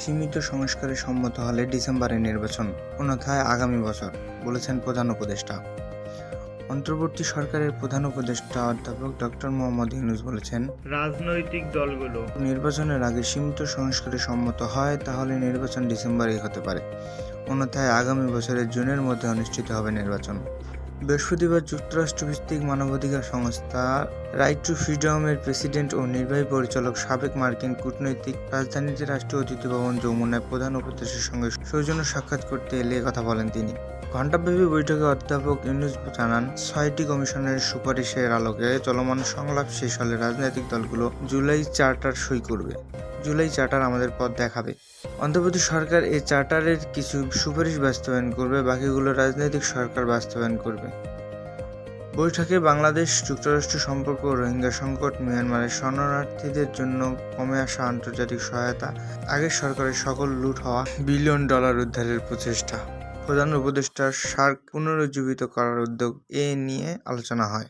সীমিত সংস্কারে সম্মত হলে ডিসেম্বরে নির্বাচন অন্যথায় আগামী বছর বলেছেন প্রধান উপদেষ্টা। অন্তর্বর্তী সরকারের প্রধান উপদেষ্টা অধ্যাপক ডক্টর মোহাম্মদ ইউনুস বলেছেন রাজনৈতিক দলগুলো। নির্বাচনের আগে সীমিত সংস্কারে সম্মত হয় তাহলে নির্বাচন ডিসেম্বরেই হতে পারে। অন্যথায় আগামী বছরের জুনের মধ্যে অনুষ্ঠিত হবে নির্বাচন। বৃহস্পতিবার যুক্তরাষ্ট্রভিত্তিক মানবাধিকার সংস্থা রাইট টু ফ্রিডমের প্রেসিডেন্ট ও নির্বাহী পরিচালক সাবেক মার্কিন কূটনৈতিক রাজধানীতে রাষ্ট্রীয় অতিথি ভবন যমুনায় প্রধান উপদেষ্টার সঙ্গে সৌজন্য সাক্ষাৎ করতে এলে কথা বলেন তিনি। ঘণ্টাব্যাপী বৈঠকে অধ্যাপক ইউনুস জানান, ছয়টি কমিশনের সুপারিশের আলোকে চলমান সংলাপ শেষ হলে রাজনৈতিক দলগুলো জুলাই চার্টার সই করবে। জুলাই চার্টার আমাদের পথ দেখাবে। অন্তর্বর্তী সরকার এই চার্টারের কিছু সুপারিশ বাস্তবায়ন করবে, বাকিগুলো রাজনৈতিক সরকার বাস্তবায়ন করবে। বৈঠকে বাংলাদেশ যুক্তরাষ্ট্র সম্পর্ক, রোহিঙ্গা সংকট, মিয়ানমারের শরণার্থীদের জন্য কমে আসা আন্তর্জাতিক সহায়তা আগের সরকারের সকল লুট হওয়া, বিলিয়ন ডলার উদ্ধারের প্রচেষ্টা। প্রধান উপদেষ্টা সার্ক পুনরুজ্জীবিত করার উদ্যোগ এ নিয়ে আলোচনা হয়।